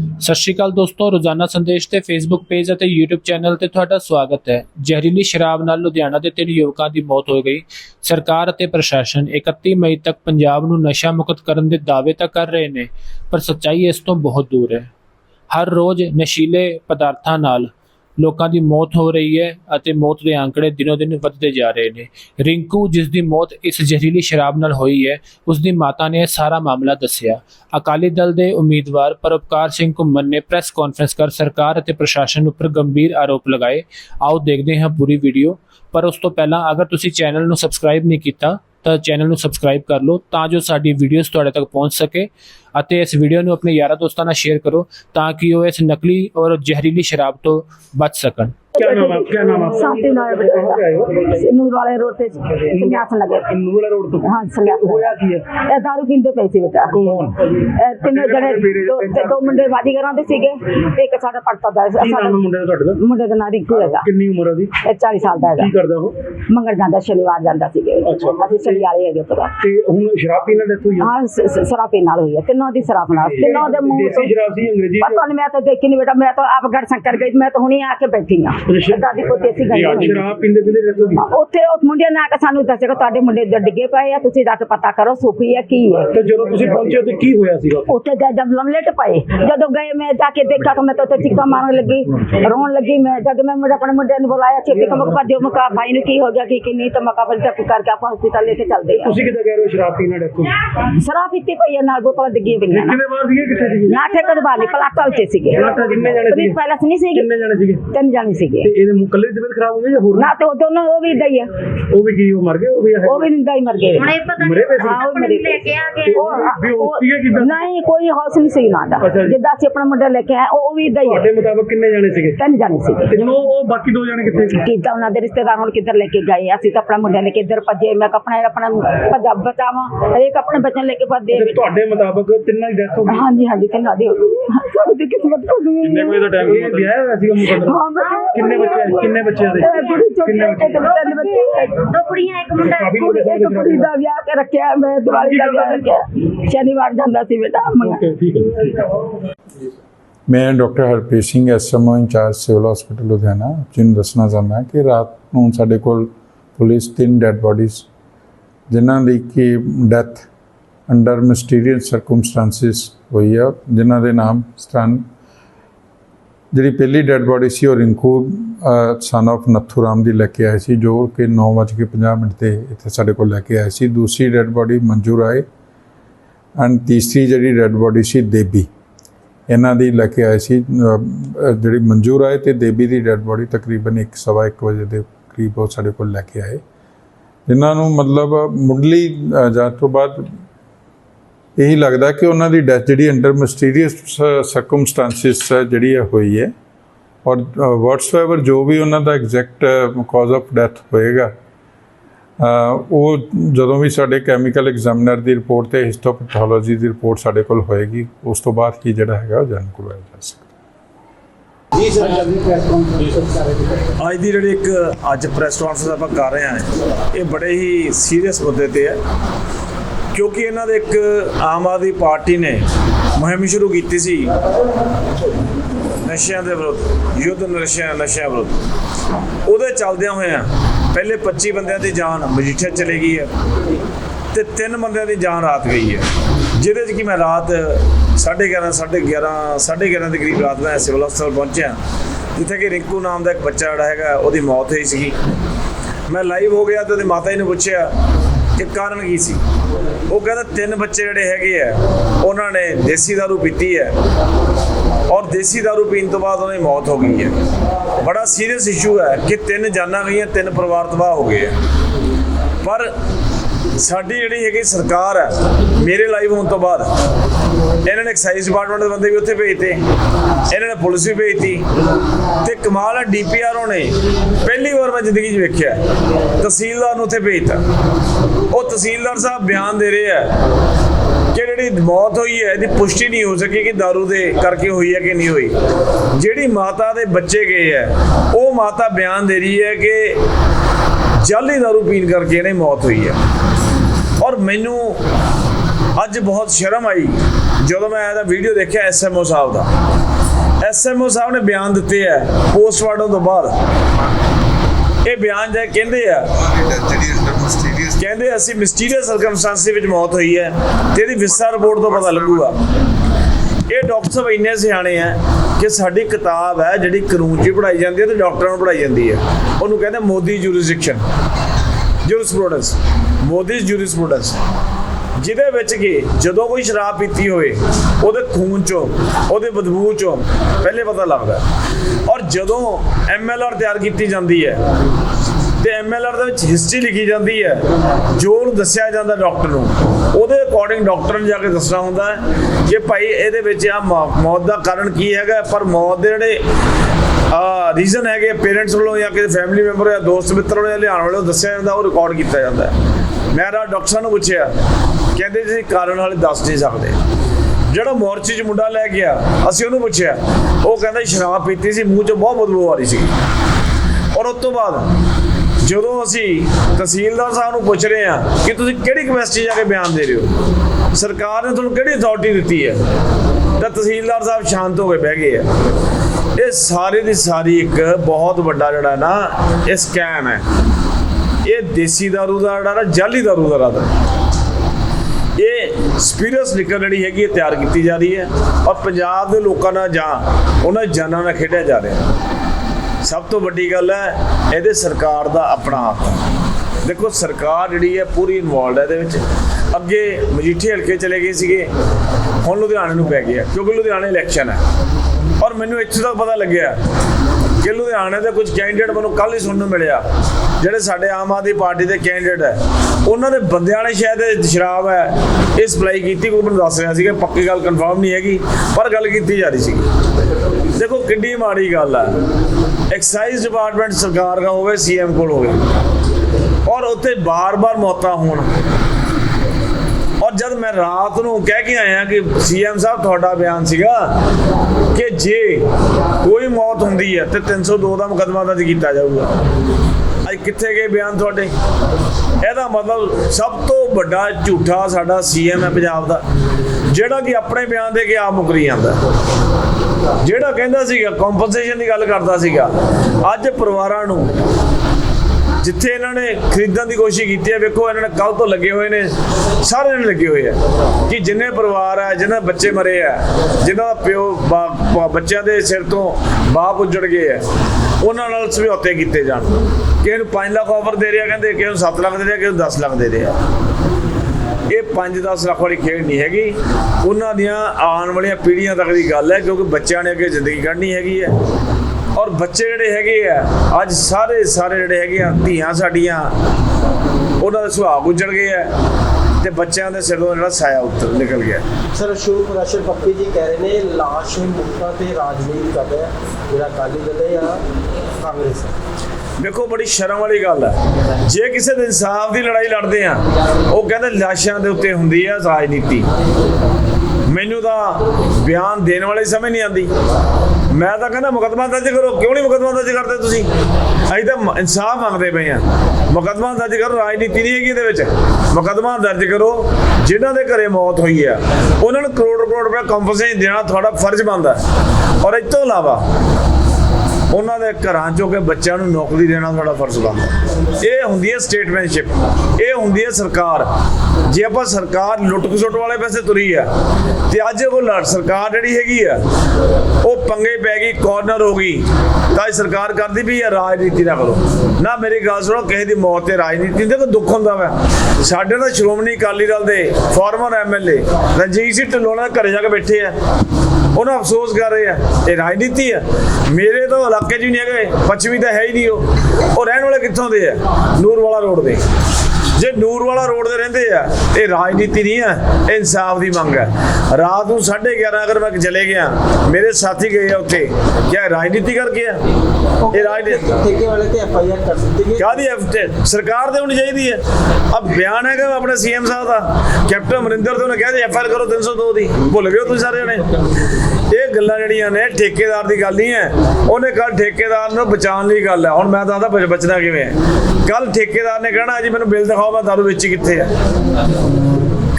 ਸਤਿ ਸ਼੍ਰੀ ਅਕਾਲ ਦੋਸਤੋ, ਰੋਜ਼ਾਨਾ ਸੰਦੇਸ਼ ਤੇ ਫੇਸਬੁੱਕ ਪੇਜ ਅਤੇ YouTube ਚੈਨਲ ਤੇ ਤੁਹਾਡਾ ਸਵਾਗਤ ਹੈ। ਜ਼ਹਿਰੀਲੀ ਸ਼ਰਾਬ ਨਾਲ ਲੁਧਿਆਣਾ ਦੇ ਤਿੰਨ ਯੁਵਕਾਂ ਦੀ ਮੌਤ ਹੋ ਗਈ। ਸਰਕਾਰ ਅਤੇ ਪ੍ਰਸ਼ਾਸਨ 31 ਮਈ ਤੱਕ ਪੰਜਾਬ ਨੂੰ ਨਸ਼ਾ ਮੁਕਤ ਕਰਨ ਦੇ ਦਾਅਵੇ ਤਾਂ ਕਰ ਰਹੇ ਨੇ, ਪਰ ਸੱਚਾਈ ਇਸ ਤੋਂ ਬਹੁਤ ਦੂਰ ਹੈ। ਹਰ ਰੋਜ਼ ਨਸ਼ੀਲੇ ਪਦਾਰਥਾਂ ਨਾਲ ਲੋਕਾਂ ਦੀ ਮੌਤ ਹੋ ਰਹੀ ਹੈ ਅਤੇ ਮੌਤ ਦੇ ਅੰਕੜੇ ਦਿਨੋ ਦਿਨ ਵੱਧਦੇ ਜਾ ਰਹੇ ਨੇ। ਰਿੰਕੂ, ਜਿਸ ਦੀ ਮੌਤ ਇਸ ਜ਼ਹਿਰੀਲੀ ਸ਼ਰਾਬ ਨਾਲ ਹੋਈ ਹੈ, ਉਸ ਦੀ ਮਾਤਾ ਨੇ ਇਹ ਸਾਰਾ ਮਾਮਲਾ ਦੱਸਿਆ। ਅਕਾਲੀ ਦਲ ਦੇ ਉਮੀਦਵਾਰ ਪਰਪਕਾਰ ਸਿੰਘ ਘੁੰਮਣ ਨੇ ਪ੍ਰੈਸ ਕਾਨਫਰੰਸ ਕਰ ਸਰਕਾਰ ਅਤੇ ਪ੍ਰਸ਼ਾਸਨ ਉੱਪਰ ਗੰਭੀਰ ਆਰੋਪ ਲਗਾਏ। ਆਓ ਦੇਖਦੇ ਹਾਂ ਪੂਰੀ ਵੀਡੀਓ। ਪਰ ਉਸ ਤੋਂ ਪਹਿਲਾਂ ਅਗਰ ਤੁਸੀਂ ਚੈਨਲ ਨੂੰ ਸਬਸਕ੍ਰਾਈਬ ਨਹੀਂ ਕੀਤਾ, ਤਾਂ ਚੈਨਲ ਨੂੰ ਸਬਸਕ੍ਰਾਈਬ ਕਰ ਲਓ ਤਾਂ ਜੋ ਸਾਡੀ ਵੀਡੀਓਜ਼ ਤੁਹਾਡੇ ਤੱਕ ਪਹੁੰਚ ਸਕੇ। ਅਤੇ ਇਸ ਵੀਡੀਓ ਨੂੰ ਆਪਣੇ ਯਾਰਾਂ ਦੋਸਤਾਂ ਨਾਲ ਸ਼ੇਅਰ ਕਰੋ ਤਾਂ ਕਿ ਉਹ ਇਸ ਨਕਲੀ ਔਰ ਜ਼ਹਿਰੀਲੀ ਸ਼ਰਾਬ ਤੋਂ ਬਚ ਸਕਣ क्या नाम है आप- क्या नाम है आपका शांति नगर कहाँ से आए हो नूर वाले रोड पे संन्यास लगे ਨੂਲਾ ਰੋਡ ਤੋਂ हाँ संन्यास ਹੋਇਆ ਕੀ ਹੈ ਇਹ ਦਾਰੂ ਪੀਂਦੇ ਪਏ ਸੀ ਬੇਟਾ ਕੌਣ ਇਹ ਤਿੰਨੇ ਜਣੇ ਦੋ ਤੇ ਦੋ ਮੁੰਡੇ ਬਾਜੀਗਰਾਂ ਦੇ ਸੀਗੇ ਤੇ ਇੱਕ ਸਾਡਾ ਪੜਤਾ ਦਾ ਕੀ ਨਾਮ ਹੈ ਸਾਡਾ ਮੁੰਡੇ ਦਾ ਤੁਹਾਡੇ ਦਾ ਮੁੰਡੇ ਦਾ ਨਾਂ ਰਿੰਕੂ ਹੈਗਾ ਕਿੰਨੀ ਉਮਰ ਹੈ ਉਹਦੀ ਇਹ 40 ਸਾਲ ਦਾ ਕੀ ਹੈਗਾ ਕਰਦਾ ਉਹ ਮੰਗਲ ਜਾਂਦਾ ਸ਼ਨੀਵਾਰ ਜਾਂਦਾ ਸੀਗੇ ਅੱਛਾ। ਅਸੀਂ ਸ਼ਨੀਵਾਰੇ ਹੈਗੇ ਪਤਾ ਤੇ ਹੁਣ ਸ਼ਰਾਬ ਪੀਣ ਨਾਲ ਡੈਥ ਹੋਈ ਹੈ ਹਾਂ ਸ- ਸ- ਸ਼ਰਾਬ ਪੀਣ ਨਾਲ ਹੋਈ ਹੈ ਤਿੰਨੋਂ ਦੀ ਸ਼ਰਾਬ ਨਾਲ? ਤਿੰਨੋਂ ਦੇ ਮੂੰਹ ਤੋਂ? ਦੇਸੀ ਸ਼ਰਾਬ ਸੀ ਅੰਗਰੇਜ਼ੀ ਪਤਾ ਨਹੀਂ ਮੈਂ ਤਾਂ ਦੇਖੀ ਨਹੀਂ ਬੇਟਾ ਮੈਂ ਤਾਂ ਆਪ ਗੜ ਸ਼ੰਕਰ ਗਈ ਮੈਂ ਤਾਂ ਹੁਣੀ ਆ ਕੇ ਬੈਠੀ ਆ। ਦਾਦੀ ਪੋਤੀ ਅਸੀਂ ਗਈ ਹੋਈ। ਸ਼ਰਾਬ ਪੀਂਦੇ ਪੀਂਦੇ ਗਈ। ਉੱਥੇ ਉਹ ਮੁੰਡੇ ਨੇ ਆ ਕੇ ਸਾਨੂੰ ਦੱਸਿਆ ਕਿ ਤੁਹਾਡੇ ਮੁੰਡੇ ਦੇ ਡਿੱਗੇ ਪਏ ਆ ਤੁਸੀਂ ਜਾ ਕੇ ਪਤਾ ਕਰੋ ਸੂਫੀ ਹੈ ਕੀ ਹੈ ਤੇ ਜਦੋਂ ਤੁਸੀਂ ਪਹੁੰਚੇ ਤੇ ਕੀ ਹੋਇਆ ਸੀਗਾ? ਉੱਥੇ ਗਏ ਜਦ ਲਮਲੇਟ ਪਏ। ਜਦੋਂ ਗਏ ਮੈਂ ਜਾ ਕੇ ਦੇਖਾ ਤਾਂ ਮੈਂ ਤਾਂ ਉੱਥੇ ਚੀਕਾਂ ਮਾਰਨ ਲੱਗੀ ਰੋਣ ਲੱਗੀ। ਮੈਂ ਜਦ ਮੈਂ ਮੁੰਡੇ ਆਪਣੇ ਮੁੰਡੇ ਨੂੰ ਬੁਲਾਇਆ ਛੇਤੀ ਕਮਕ ਭੱਜਿਓ ਮਕਾ ਭਾਈ ਨੂੰ ਕੀ ਹੋ ਗਿਆ ਕੀ ਕੀ ਨਹੀਂ? ਤਾਂ ਮਕਾ ਫਿਰ ਟੱਪ ਕਰਕੇ ਆਪਾਂ ਹਸਪੀਟਲ ਲੈ ਕੇ ਚੱਲਦੇ ਆ ਤੁਸੀਂ ਕਿੱਦਾਂ ਕਹਿ ਰਹੇ ਹੋ ਸ਼ਰਾਬ ਪੀਣ ਗਈ? ਸ਼ਰਾਬ ਪੀਤੀ ਪਈ ਨਾਲ ਬੋਤਲਾਂ ਡਿੱਗੀਆਂ ਪਈਆਂ ਨਾ। ਕਿੰਨੇ ਵਾਰ ਸੀਗੇ ਕਿੱਥੇ ਸੀਗੇ? ਨਾ ਠੇਕਰ ਵਾਲੀ ਪਲਾਟਲ ਚ ਸੀਗੇ। ਪਲਾਟਾ ਕਿੰਨੇ ਜਾਣੇ ਸੀਗੇ? ਪੈਲਸ ਨਹੀਂ ਸੀਗੀ। ਕਿੰਨੇ ਜਾਣੇ ਸੀਗੇ? ਤਿੰਨ ਜਾਣੇ ਸੀਗੇ। ਤੇ ਇਹਦੇ ਕੱਲੇ ਦੀ ਤਬੀਅਤ ਖਰਾਬ ਹੋ ਗਈ ਜਾਂ ਹੋਰ ਨਾ ਤੇ ਉਹ ਦੋਨੋਂ ਉਹ ਵੀ ਹੀ ਆ। ਉਹ ਵੀ ਕੀ ਉਹ ਮਰ ਗਏ ਉਹ ਵੀ ਉਹ ਵੀ ਏਦਾਂ ਹੀ ਮਰ ਗਏ। ਹੁਣ ਇਹ ਪਤਾ ਮਰੇ ਪਏ ਸੀ? ਹਾਂ ਉਹ ਮਰੇ ਲੈ ਕੇ ਆ ਤੇ ਗਏ ਉਹ ਵੀ ਉਹ ਸੀਗੇ ਕਿੱਦਾਂ? ਨਹੀਂ ਕੋਈ ਹੌਸ ਨਹੀਂ ਸੀ ਨਾ ਦਾ। ਜਿੱਦਾਂ ਅਸੀਂ ਆਪਣਾ ਮੁੰਡਾ ਲੈ ਕੇ ਆਏ ਉਹ ਵੀ ਏਦਾਂ ਹੀ ਤੁਹਾਡੇ ਮੁਤਾਬਕ ਕਿੰਨੇ ਜਾਣੇ ਸੀਗੇ? ਤਿੰਨ ਜਾਣੇ ਸੀਗੇ। ਤੇ ਹੁਣ ਉਹ ਬਾਕੀ ਦੋ ਜਾਣੇ ਕਿੱਥੇ ਸੀ? ਕੀਤਾ ਉਹਨਾਂ ਦੇ ਰਿਸ਼ਤੇਦਾਰ ਹੁਣ ਕਿੱਧਰ ਲੈ ਕੇ ਗਏ? ਅਸੀਂ ਤਾਂ ਆਪਣਾ ਮੁੰਡਾ ਲੈ ਕੇ ਇੱਧਰ ਭੱਜੇ ਮੈਂ ਆਪਣਾ ਆਪਣਾ ਭੱਜਾ ਬਚਾਵਾਂ। ਹਰੇਕ ਆਪਣੇ ਬੱਚੇ ਲੈ ਕੇ ਭੱਜੇ ਤੇ ਤੁਹਾਡੇ ਮੁਤਾਬਕ ਤਿੰਨਾਂ ਦੀ ਡੈਥ ਹੋ ਗਈ। ਹਾਂਜੀ ਹਾਂਜੀ ਤਿੰਨਾਂ ਦੀ ਹੋ ਗਈ। ਸਾਡੀ ਤੇ ਕਿਸਮਤ ਹੋ ਗਈ। ਕਿੰਨੇ ਵਜੇ ਦਾ ਟਾਈਮ ਸੀ ਵਿਆਹ ਹੋਇਆ ਸੀਗਾ ਮੁੰਡਾ ਹਾਂ ਬੱਚੇ ਕਿੰਨੇ ਬੱਚੇ ਕਿੰਨੇ ਬੱਚੇ ਦੇ? ਇਹ ਕਿੰਨੇ ਬੱਚੇ ਤਿੰਨ ਬੱਚੇ ਦੋ ਕੁੜੀਆਂ ਇੱਕ ਮੁੰਡਾ। ਇੱਕ ਕੁੜੀ ਦਾ ਵਿਆਹ ਕੇ ਰੱਖਿਆ ਮੈਂ ਦਿਵਾਲੀ ਦਾ ਵਿਆਹ ਰੱਖਿਆ। ਸ਼ਨੀਵਾਰ ਜਾਂਦਾ ਸੀ ਬੇਟਾ ਮੰਗਾ। ਓਕੇ ਠੀਕ ਹੈ ਠੀਕ ਹੈ। ਮੈਂ doctor Harpreet Singh SMO incharge civil hospital Ludhiana ਜਿਹਨੂੰ ਦੱਸਣਾ ਚਾਹੁੰਦਾ ਕਿ ਰਾਤ ਨੂੰ ਸਾਡੇ ਕੋਲ ਪੁਲਿਸ ਤਿੰਨ ਡੈੱਡ ਬੋਡੀਜ਼ ਜਿਨ੍ਹਾਂ ਦੀ ਕਿ ਡੈਥ ਅੰਡਰ ਮਿਸਟੀਰੀਅਸ ਸਰਕਮਸਟੈਂਸਿਸ ਹੋਈ ਆ, ਜਿਨ੍ਹਾਂ ਦੇ ਨਾਮ ਸਥਾਨ, ਜਿਹੜੀ ਪਹਿਲੀ ਡੈੱਡ ਬੋਡੀ ਸੀ ਉਹ ਰਿੰਕੂ ਸਨ of ਨੱਥੂ ਰਾਮ ਦੀ ਲੈ ਕੇ ਆਏ ਸੀ, ਜੋ ਕਿ 9:50 ਮਿੰਟ ਤੇ ਇੱਥੇ ਸਾਡੇ ਕੋਲ ਲੈ ਕੇ ਆਏ ਸੀ। ਦੂਸਰੀ dead body Manju Rai and ਤੀਸਰੀ ਜਿਹੜੀ ਡੈੱਡ ਬੋਡੀ ਸੀ ਦੇਬੀ। ਇਹਨਾਂ ਦੀ ਲੈ ਕੇ ਆਏ ਸੀ ਜਿਹੜੀ ਮਨਜ਼ੂਰ ਆਏ ਤੇ ਦੇਬੀ ਦੀ ਡੈੱਡ ਬੋਡੀ ਤਕਰੀਬਨ 1:30 ਵਜੇ ਦੇ ਕਰੀਬ ਉਹ ਸਾਡੇ ਕੋਲ ਲੈ ਕੇ ਆਏ। ਜਿਨ੍ਹਾਂ ਨੂੰ ਮਤਲਬ ਮੁੱਢਲੀ ਜਾਂਚ ਤੋਂ ਬਾਅਦ ਇਹੀ ਲੱਗਦਾ ਕਿ ਉਹਨਾਂ ਦੀ ਡੈਥ ਜਿਹੜੀ ਅੰਡਰ ਮਿਸਟੀਰੀਅਸ ਸਰਕਮਸਟੈਂਸਿਸ ਜਿਹੜੀ ਇਹ ਹੋਈ ਹੈ। ਔਰ ਵਾਟਸਐਵਰ ਜੋ ਵੀ ਉਹਨਾਂ ਦਾ ਐਗਜ਼ੈਕਟ ਕਾਜ਼ ਆਫ ਡੈਥ ਹੋਏਗਾ ਉਹ ਜਦੋਂ ਵੀ ਸਾਡੇ ਕੈਮੀਕਲ ਐਗਜ਼ਾਮੀਨਰ ਦੀ ਰਿਪੋਰਟ ਤੇ ਹਿਸਟੋਪੈਥੋਲੋਜੀ ਦੀ ਰਿਪੋਰਟ ਸਾਡੇ ਕੋਲ ਹੋਏਗੀ ਉਸ ਤੋਂ ਬਾਅਦ ਕੀ ਜਿਹੜਾ ਹੈਗਾ ਉਹ ਜਾਣ ਕਰਵਾਇਆ ਜਾ ਸਕਦਾ। ਅੱਜ ਦੀ ਜਿਹੜੀ ਇੱਕ ਅੱਜ ਪ੍ਰੈਸ ਕਾਨਫਰੰਸ ਆਪਾਂ ਕਰ ਰਹੇ ਹਾਂ ਇਹ ਬੜੇ ਹੀ ਸੀਰੀਅਸ ਮੁੱਦੇ ਤੇ ਹੈ। ਕਿਉਂਕਿ ਇਹਨਾਂ ਦੇ ਇੱਕ ਆਮ ਆਦਮੀ ਪਾਰਟੀ ਨੇ ਮੁਹਿੰਮ ਸ਼ੁਰੂ ਕੀਤੀ ਸੀ ਨਸ਼ਿਆਂ ਦੇ ਵਿਰੁੱਧ, ਯੁੱਧ ਨਸ਼ਿਆਂ ਨਸ਼ਿਆਂ ਵਿਰੁੱਧ। ਉਹਦੇ ਚੱਲਦਿਆਂ ਹੋਇਆਂ ਪਹਿਲੇ 25 ਬੰਦਿਆਂ ਦੀ ਜਾਨ ਮਜੀਠੇ ਚਲੇ ਗਈ ਹੈ ਤੇ ਤਿੰਨ ਬੰਦਿਆਂ ਦੀ ਜਾਨ ਰਾਤ ਗਈ ਹੈ। ਜਿਹਦੇ 'ਚ ਕਿ ਮੈਂ ਰਾਤ 11:30 11:30 11:30 ਦੇ ਕਰੀਬ ਰਾਤ ਮੈਂ ਸਿਵਲ ਹਸਪਤਾਲ ਪਹੁੰਚਿਆ, ਜਿੱਥੇ ਕਿ ਰਿੰਕੂ ਨਾਮ ਦਾ ਇੱਕ ਬੱਚਾ ਜਿਹੜਾ ਹੈਗਾ, ਉਹਦੀ ਮੌਤ ਹੋਈ ਸੀਗੀ। ਮੈਂ ਲਾਈਵ ਹੋ ਗਿਆ ਤੇ ਉਹਦੀ ਮਾਤਾ ਜੀ ਨੂੰ ਪੁੱਛਿਆ ਕਿ ਕਾਰਨ ਕੀ ਸੀ? ਉਹ ਕਹਿੰਦਾ ਤਿੰਨ ਬੱਚੇ ਜਿਹੜੇ ਹੈਗੇ ਆ, ਉਹਨਾਂ ਨੇ ਦੇਸੀ ਦਾਰੂ ਪੀਤੀ ਹੈ ਔਰ ਦੇਸੀ ਦਾਰੂ ਪੀਣ ਤੋਂ ਬਾਅਦ ਉਹਨਾਂ ਦੀ ਮੌਤ ਹੋ ਗਈ ਹੈ। ਬੜਾ ਸੀਰੀਅਸ ਇਸ਼ੂ ਹੈ ਕਿ ਤਿੰਨ ਜਾਨਾਂ ਗਈਆਂ, ਤਿੰਨ ਪਰਿਵਾਰ ਤਬਾਹ ਹੋ ਗਏ ਆ। ਪਰ ਸਾਡੀ ਜਿਹੜੀ ਹੈਗੀ ਸਰਕਾਰ ਹੈ, ਮੇਰੇ ਲਾਈਵ ਹੋਣ ਤੋਂ ਬਾਅਦ ਇਹਨਾਂ ਨੇ ਐਕਸਾਈਜ਼ ਡਿਪਾਰਟਮੈਂਟ ਦੇ ਬੰਦੇ ਵੀ ਉੱਥੇ ਭੇਜਤੇ ਇਹਨਾਂ ਨੇ ਪੁਲਿਸ ਵੀ ਭੇਜਤੀ ਤੇ ਕਮਾਲ ਹੈ ਡੀਪੀਆਰਓ ਨੇ ਪਹਿਲੀ ਵਾਰ ਮੈਂ ਜ਼ਿੰਦਗੀ 'ਚ ਵੇਖਿਆ ਤਹਿਸੀਲਦਾਰ ਨੂੰ ਉੱਥੇ ਭੇਜਤਾ ਉਹ ਤਹਿਸੀਲਦਾਰ ਸਾਹਿਬ ਬਿਆਨ ਦੇ ਰਹੇ ਆ ਕਿ ਜਿਹੜੀ ਮੌਤ ਹੋਈ ਹੈ ਇਹਦੀ ਪੁਸ਼ਟੀ ਨਹੀਂ ਹੋ ਸਕੀ ਕਿ दारू ਦੇ ਕਰਕੇ ਹੋਈ ਹੈ ਕਿ ਨਹੀਂ ਹੋਈ ਜਿਹੜੀ ਮਾਤਾ ਦੇ ਬੱਚੇ ਗਏ ਹੈ ਉਹ ਮਾਤਾ ਬਿਆਨ ਦੇ ਰਹੀ ਹੈ ਕਿ ਜਾਲੀ दारू ਪੀਣ ਕਰਕੇ ਇਹਨੇ ਮੌਤ ਹੋਈ ਹੈ ਔਰ ਮੈਨੂੰ ਅੱਜ ਬਹੁਤ ਸ਼ਰਮ ਆਈ ਜਦੋਂ ਮੈਂ ਇਹਦਾ ਵੀਡੀਓ ਦੇਖਿਆ ਐਸਐਮਓ ਸਾਹਿਬ ਦਾ। ਐਸਐਮਓ ਸਾਹਿਬ ਨੇ ਬਿਆਨ ਦਿੱਤੇ ਆ ਪੋਸਟਮਾਰਟਮ ਤੋਂ ਬਾਅਦ। ਇਹ ਬਿਆਨ ਜੇ ਕਹਿੰਦੇ ਆ, ਕਹਿੰਦੇ ਅਸੀਂ ਮਿਸਟੀਰੀਅਸ ਸਰਕਮਸਟੈਂਸ ਵਿੱਚ ਮੌਤ ਹੋਈ ਹੈ ਤੇ ਇਹਦੀ ਵਿਸਾ ਰਿਪੋਰਟ ਤੋਂ ਪਤਾ ਲੱਗੂਗਾ। ਇਹ ਡਾਕਟਰ ਸਾਹਿਬ ਇੰਨੇ ਸਿਆਣੇ ਆ ਕਿ ਸਾਡੀ ਕਿਤਾਬ ਹੈ ਜਿਹੜੀ ਕਾਨੂੰਨ 'ਚ ਹੀ ਪੜਾਈ ਜਾਂਦੀ ਹੈ ਤੇ ਡਾਕਟਰਾਂ ਨੂੰ ਪੜਾਈ ਜਾਂਦੀ ਹੈ। ਉਹਨੂੰ ਕਹਿੰਦੇ Modi jurisdiction jurisprudence Modi jurisprudence ਜਿਹਦੇ ਵਿੱਚ ਕਿ ਜਦੋਂ ਕੋਈ ਸ਼ਰਾਬ ਪੀਤੀ ਹੋਵੇ, ਉਹਦੇ ਖੂਨ ਚੋਂ, ਉਹਦੇ ਬਦਬੂ ਚੋਂ ਪਹਿਲੇ ਪਤਾ ਲੱਗਦਾ ਔਰ ਜਦੋਂ ਐਮਐਲਆਰ ਤਿਆਰ ਕੀਤੀ ਜਾਂਦੀ ਹੈ, ਤੇ ਐਮਐਲਆਰ ਦੇ ਵਿੱਚ ਹਿਸਟਰੀ ਲਿਖੀ ਜਾਂਦੀ ਹੈ, ਜੋ ਉਹਨੂੰ ਦੱਸਿਆ ਜਾਂਦਾ ਡਾਕਟਰ ਨੂੰ, ਉਹਦੇ ਅਕੋਰਡਿੰਗ ਡਾਕਟਰ ਨੂੰ ਜਾ ਕੇ ਦੱਸਣਾ ਹੁੰਦਾ ਹੈ ਕਿ ਭਾਈ ਇਹਦੇ ਵਿੱਚ ਆ ਮੌਤ ਦਾ ਕਾਰਨ ਕੀ ਹੈਗਾ, ਪਰ ਮੌਤ ਦੇ ਜਿਹੜੇ ਆ ਰੀਜ਼ਨ ਹੈਗੇ ਪੇਰੈਂਟਸ ਵੱਲੋਂ ਜਾਂ ਕਿਸੇ ਫੈਮਿਲੀ ਮੈਂਬਰ ਜਾਂ ਦੋਸਤ ਮਿੱਤਰ ਵੱਲੋਂ ਜਾਂ ਲਿਆਉਣ ਵਾਲੇ ਦੱਸਿਆ ਜਾਂਦਾ, ਉਹ ਰਿਕਾਰਡ ਕੀਤਾ ਜਾਂਦਾ ਹੈ। ਮੈਂ ਰਾ ਡਾਕਟਰ ਸਾਹਿਬ ਨੂੰ ਪੁੱਛਿਆ, ਕਹਿੰਦੇ ਜੀ ਕਾਰਨ ਹਾਲੇ ਦੱਸ ਨਹੀਂ ਸਕਦੇ। ਜਿਹੜਾ ਮੋਰਚੇ 'ਚ ਮੁੰਡਾ ਲੈ ਗਿਆ, ਅਸੀਂ ਉਹਨੂੰ ਪੁੱਛਿਆ, ਉਹ ਕਹਿੰਦਾ ਸ਼ਰਾਬ ਪੀਤੀ ਸੀ, ਮੂੰਹ 'ਚੋਂ ਬਹੁਤ ਬਦਬੂ ਆ ਰਹੀ ਸੀ। ਔਰ ਉਸ ਤੋਂ ਬਾਅਦ ਜਦੋਂ ਅਸੀਂ ਤਹਿਸੀਲਦਾਰ ਸਾਹਿਬ ਨੂੰ ਪੁੱਛ ਰਹੇ ਹਾਂ ਕਿ ਤੁਸੀਂ ਕਿਹੜੀ ਕਪੈਸਿਟੀ ਜਾ ਕੇ ਬਿਆਨ ਦੇ ਰਹੇ ਹੋ, ਸਰਕਾਰ ਨੇ ਤੁਹਾਨੂੰ ਕਿਹੜੀ ਅਥਾਰਟੀ ਦਿੱਤੀ ਹੈ? ਤਾਂ ਤਹਿਸੀਲਦਾਰ ਸਾਹਿਬ ਸ਼ਾਂਤ ਹੋ ਕੇ ਬਹਿ ਗਏ ਆ। ਇਹ ਸਾਰੇ ਦੀ ਸਾਰੀ ਇੱਕ ਬਹੁਤ ਵੱਡਾ ਜਿਹੜਾ ਨਾ, ਇਹ ਸਕੈਮ ਹੈ। ਇਹ ਦੇਸੀ ਦਾਰੂ ਦਾ ਜਿਹੜਾ ਨਾ, ਜਾਲੀ ਦਾਰੂ ਦਾ ਰਾਦਾ ਇਹ ਸਪੀਰੀਅਸ ਲਿਕਰ ਜਿਹੜੀ ਹੈਗੀ, ਇਹ ਤਿਆਰ ਕੀਤੀ ਜਾ ਰਹੀ ਹੈ। ਔਰ ਪੰਜਾਬ ਦੇ ਲੋਕਾਂ ਨਾਲ ਜਾਂ ਉਹਨਾਂ ਜਾਨਾਂ ਨਾਲ ਖੇਡਿਆ ਜਾ ਰਿਹਾ। ਸਭ ਤੋਂ ਵੱਡੀ ਗੱਲ ਹੈ, ਇਹਦੇ ਸਰਕਾਰ ਦਾ ਆਪਣਾ ਹੱਥ ਹੈ ਦੇਖੋ, ਸਰਕਾਰ ਜਿਹੜੀ ਹੈ, ਪੂਰੀ ਇਨਵੋਲਡ ਹੈ ਇਹਦੇ ਵਿੱਚ। ਅੱਗੇ ਮਜੀਠੇ ਹਲਕੇ ਚਲੇ ਗਏ ਸੀਗੇ, ਹੁਣ ਲੁਧਿਆਣੇ ਨੂੰ ਪੈ ਗਿਆ ਕਿਉਂਕਿ ਲੁਧਿਆਣੇ ਇਲੈਕਸ਼ਨ ਹੈ। ਔਰ ਮੈਨੂੰ ਇੱਥੇ ਤੱਕ ਪਤਾ ਲੱਗਿਆ ਕਿ ਲੁਧਿਆਣੇ ਦੇ ਕੁਝ ਕੈਂਡੀਡੇਟ ਮੈਨੂੰ ਕੱਲ ਹੀ ਸੁਣਨ ਨੂੰ ਮਿਲਿਆ। ਜਿਹੜੇ ਸਾਡੇ ਆਮ ਆਦਮੀ ਪਾਰਟੀ ਦੇ ਕੈਂਡੀਡੇਟ ਹੈ, ਉਹਨਾਂ ਦੇ ਬੰਦਿਆਂ ਨੇ ਸ਼ਾਇਦ ਇਹ ਸ਼ਰਾਬ ਹੈ, ਇਹ ਸਪਲਾਈ ਕੀਤੀ ਕੋਈ ਮੈਨੂੰ ਦੱਸ ਰਿਹਾ ਸੀਗਾ, ਪੱਕੀ ਗੱਲ ਕਨਫਰਮ ਨਹੀਂ ਹੈਗੀ, ਪਰ ਗੱਲ ਕੀਤੀ ਜਾ ਰਹੀ ਸੀਗੀ। ਦੇਖੋ ਕਿੰਨੀ ਮਾੜੀ ਗੱਲ ਹੈ। ਐਕਸਾਈਜ਼ ਡਿਪਾਰਟਮੈਂਟ ਸਰਕਾਰ ਦਾ ਹੋਵੇ ਸੀਐਮ ਕੋਲ ਹੋਵੇ। ਔਰ ਉੱਥੇ ਬਾਰ-ਬਾਰ ਮੌਤਾਂ ਹੋਣ। ਔਰ ਜਦ ਮੈਂ ਰਾਤ ਨੂੰ ਕਹਿ ਕੇ ਆਇਆ ਕਿ ਸੀਐਮ ਸਾਹਿਬ, ਤੁਹਾਡਾ ਬਿਆਨ ਸੀਗਾ ਕਿ ਜੇ ਕੋਈ ਮੌਤ ਹੁੰਦੀ ਹੈ, ਤੇ 302 ਦਾ ਮੁਕੱਦਮਾ ਦਰਜ ਕੀਤਾ ਜਾਊਗਾ। ਕਿੱਥੇ ਗਏ ਬਿਆਨ ਤੁਹਾਡੇ? ਇਹਦਾ ਮਤਲਬ ਸਭ ਤੋਂ ਵੱਡਾ ਝੂਠਾ ਸਾਡਾ ਸੀਐਮ ਹੈ ਪੰਜਾਬ ਦਾ, ਜਿਹੜਾ ਕਿ ਆਪਣੇ ਬਿਆਨ ਦੇ ਕੇ ਆਪ ਮੁਕਰੀ ਜਾਂਦਾ। ਜਿਹੜਾ ਕਹਿੰਦਾ ਸੀਗਾ ਕੰਪਨਸੇਸ਼ਨ ਦੀ ਗੱਲ ਕਰਦਾ ਸੀਗਾ, ਅੱਜ ਪਰਿਵਾਰਾਂ ਨੂੰ ਜਿੱਥੇ ਇਹਨਾਂ ਨੇ ਖਰੀਦਣ ਦੀ ਕੋਸ਼ਿਸ਼ ਕੀਤੀ ਹੈ, ਵੇਖੋ ਇਹਨਾਂ ਨੇ ਕੱਲ ਤੋਂ ਲੱਗੇ ਹੋਏ ਨੇ, ਸਾਰੇ ਨੇ ਲੱਗੇ ਹੋਏ ਆ, ਕਿ ਜਿੰਨੇ ਪਰਿਵਾਰ ਆ ਜਿਨ੍ਹਾਂ ਬੱਚੇ ਮਰੇ ਆ ਜਿਨ੍ਹਾਂ ਪਿਓ ਬੱਚਿਆਂ ਦੇ ਸਿਰ ਤੋਂ ਬਾਪ ਉੱਜੜ ਗਏ ਆ ਉਹਨਾਂ ਨਾਲ ਸਮਝੌਤੇ ਕੀਤੇ ਜਾਣ। ਕਿਸੇ ਨੂੰ 5 ਲੱਖ ਆਫਰ ਦੇ ਰਿਹਾ, ਕਹਿੰਦੇ ਕਿਸੇ ਨੂੰ 7 ਲੱਖ ਦੇ ਰਿਹਾ, ਕਿਸੇ ਨੂੰ 10 ਲੱਖ ਦੇ ਰਿਹਾ। ਇਹ 5-10 ਲੱਖ ਵਾਲੀ ਖੇਡ ਨਹੀਂ ਹੈਗੀ। ਉਹਨਾਂ ਦੀਆਂ ਆਉਣ ਵਾਲੀਆਂ ਪੀੜ੍ਹੀਆਂ ਤੱਕ ਦੀ ਗੱਲ ਹੈ, ਕਿਉਂਕਿ ਬੱਚਿਆਂ ਨੇ ਅੱਗੇ ਜ਼ਿੰਦਗੀ ਕੱਢਣੀ ਹੈਗੀ ਹੈ। ਔਰ ਬੱਚੇ ਜਿਹੜੇ ਹੈਗੇ ਆ, ਅੱਜ ਸਾਰੇ ਸਾਰੇ ਜਿਹੜੇ ਹੈਗੇ ਆ, ਧੀਆਂ ਸਾਡੀਆਂ, ਉਹਨਾਂ ਦੇ ਸੁਭਾਅ ਉੱਜੜ ਗਏ ਆ। ਤੇ ਬੱਚਿਆਂ ਦੇ ਸਿਰੋਂ ਜਿਹੜਾ ਸਾਇਆ ਉੱਤਰ ਨਿਕਲ ਗਿਆ। ਸਰ ਅਸ਼ੋਕ ਪ੍ਰਕਾਸ਼ਰ ਪੱਪੀ ਜੀ ਕਹਿ ਰਹੇ ਨੇ ਲਾਸ਼ ਮੁੱਕਾ ਤੇ ਰਾਜਨੀਤੀ ਕਰ ਰਿਹਾ। ਜਿਹੜਾ ਅਕਾਲੀ ਦਲ ਜਾਂ ਕਾਂਗਰਸ? ਵੇਖੋ ਬੜੀ ਸ਼ਰਮ ਵਾਲੀ ਗੱਲ ਹੈ। ਜੇ ਕਿਸੇ ਦੇ ਇਨਸਾਫ ਦੀ ਲੜਾਈ ਲੜਦੇ ਆ ਉਹ ਕਹਿੰਦੇ ਲਾਸ਼ਾਂ ਦੇ ਉੱਤੇ ਹੁੰਦੀ ਆ ਰਾਜਨੀਤੀ। ਮੈਨੂੰ ਤਾਂ ਬਿਆਨ ਦੇਣ ਵਾਲੇ ਸਮਝ ਨਹੀਂ ਆਉਂਦੀ। ਮੈਂ ਤਾਂ ਕਹਿੰਦਾ ਮੁਕੱਦਮਾ ਦਰਜ ਕਰੋ। ਕਿਉਂ ਨਹੀਂ ਮੁਕੱਦਮਾ ਦਰਜ ਕਰਦੇ ਤੁਸੀਂ? ਅਸੀਂ ਤਾਂ ਇਨਸਾਫ ਮੰਗਦੇ ਪਏ ਆ ਮੁਕੱਦਮਾ ਦਰਜ ਕਰੋ, ਰਾਜਨੀਤੀ ਨਹੀਂ ਹੈਗੀ ਇਹਦੇ ਵਿੱਚ। ਮੁਕੱਦਮਾ ਦਰਜ ਕਰੋ, ਜਿਨ੍ਹਾਂ ਦੇ ਘਰੇ ਮੌਤ ਹੋਈ ਆ, ਉਹਨਾਂ ਨੂੰ ਕਰੋੜ ਕਰੋੜ ਰੁਪਏ ਕੰਪਨਸੇਸ਼ਨ ਦੇਣਾ ਤੁਹਾਡਾ ਫਰਜ਼ ਬਣਦਾ ਔਰ ਇਸ ਤੋਂ ਇਲਾਵਾ, ਉਹਨਾਂ ਦੇ ਘਰਾਂ ਚੋਂ ਕੇ ਬੱਚਿਆਂ ਨੂੰ ਨੌਕਰੀ ਦੇਣਾ ਤੁਹਾਡਾ ਫਰਜ਼ ਬਣਦਾ ਇਹ ਹੁੰਦੀ ਹੈ ਸਟੇਟਮੈਂਟਸ਼ਿਪ ਇਹ ਹੁੰਦੀ ਹੈ ਸਰਕਾਰ। ਜੇ ਆਪਾਂ ਸਰਕਾਰ ਲੁੱਟ ਖਸੁੱਟ ਵਾਲੇ ਪਾਸੇ ਤੁਰੀ ਆ, ਤੇ ਅੱਜ ਉਹ ਲੜ ਸਰਕਾਰ ਜਿਹੜੀ ਹੈਗੀ ਆ, ਉਹ ਪੰਗੇ ਪੈ ਗਈ ਕਾਰਨਰ ਹੋ ਗਈ, ਤਾਂ ਇਹ ਸਰਕਾਰ ਕਰਦੀ ਵੀ ਆ, ਰਾਜਨੀਤੀ ਨਾ ਕਰੋ। ਨਾ ਮੇਰੀ ਗੱਲ ਸੁਣੋ, ਕਿਸੇ ਦੀ ਮੌਤ ਤੇ ਰਾਜਨੀਤੀ ਦੇ ਕੋਈ ਦੁੱਖ ਹੁੰਦਾ ਵਾ। ਸਾਡੇ ਤਾਂ ਸ਼੍ਰੋਮਣੀ ਅਕਾਲੀ ਦਲ ਦੇ ਫਾਰਮਰ ਐਮਐਲਏ ਰਣਜੀਤ ਸਿੰਘ ਢਿੱਲੋਂ ਨਾਲ ਘਰੇ ਜਾ ਕੇ ਬੈਠੇ ਆ। ਉਹਨਾਂ ਅਫਸੋਸ ਕਰ ਰਹੇ ਆ, ਇਹ ਰਾਜਨੀਤੀ ਆ। ਮੇਰੇ ਤਾਂ ਇਲਾਕੇ 'ਚ ਵੀ ਨਹੀਂ ਹੈਗੇ, ਪੱਛਮੀ ਤਾਂ ਹੈ ਹੀ ਨਹੀਂ ਉਹ। ਉਹ ਰਹਿਣ ਵਾਲੇ ਕਿੱਥੋਂ ਦੇ ਆ? ਨੂਰਵਾਲਾ ਰੋਡ ਦੇ। ਜੇ ਨੂਰ ਵਾਲਾ ਰੋਡ ਦੇ ਰਹਿੰਦੇ ਆ ਇਹ ਰਾਜਨੀਤੀ ਨਹੀਂ ਆ ਇਹ ਇਨਸਾਫ ਦੀ ਮੰਗ ਹੈ ਰਾਤ ਨੂੰ 11:30 ਅਗਰ ਮੈਂ ਚਲੇ ਗਿਆ ਮੇਰੇ ਸਾਥੀ ਗਏ ਆ ਉੱਥੇ ਕਿਆ ਰਾਜਨੀਤੀ ਕਰਕੇ ਆ ਇਹ ਰਾਜਨੀਤੀ ਠੇਕੇ ਵਾਲੇ ਤੇ ਐਫ ਆਈ ਆਰ ਕਰ ਦਿੱਤੀ ਗਈ। ਕਾਦੀ ਸਰਕਾਰ ਦੇ ਹੋਣੀ ਚਾਹੀਦੀ ਹੈ? ਅਬ ਬਿਆਨ ਹੈਗਾ ਆਪਣੇ ਸੀਐਮ ਸਾਹਿਬ ਦਾ। ਕੈਪਟਨ ਅਮਰਿੰਦਰ ਤੋਂ ਨੇ ਕਿਹਾ ਜੀ ਐਫਆਰ ਕਰੋ 302 ਦੀ ਭੁੱਲ ਗਏ ਤੁਸੀਂ ਸਾਰੇ ਜਣੇ? ਇਹ ਗੱਲਾਂ ਜਿਹੜੀਆਂ ਨੇ ਠੇਕੇਦਾਰ ਦੀ ਗੱਲ ਨਹੀਂ ਹੈ। ਉਹਨੇ ਕੱਲ ਠੇਕੇਦਾਰ ਨੂੰ ਬਚਾਉਣ ਲਈ ਗੱਲ ਹੈ। ਹੁਣ ਮੈਂ ਦੱਸਦਾ ਬਚ- ਬਚਣਾ ਕਿਵੇਂ ਹੈ? ਕੱਲ ਠੇਕੇਦਾਰ ਨੇ ਕਹਿਣਾ ਜੀ ਮੈਨੂੰ ਬਿੱਲ ਦਿਖਾਓ ਮੈਂ ਦਾਰੂ ਵੇਚੀ ਕਿੱਥੇ ਆ?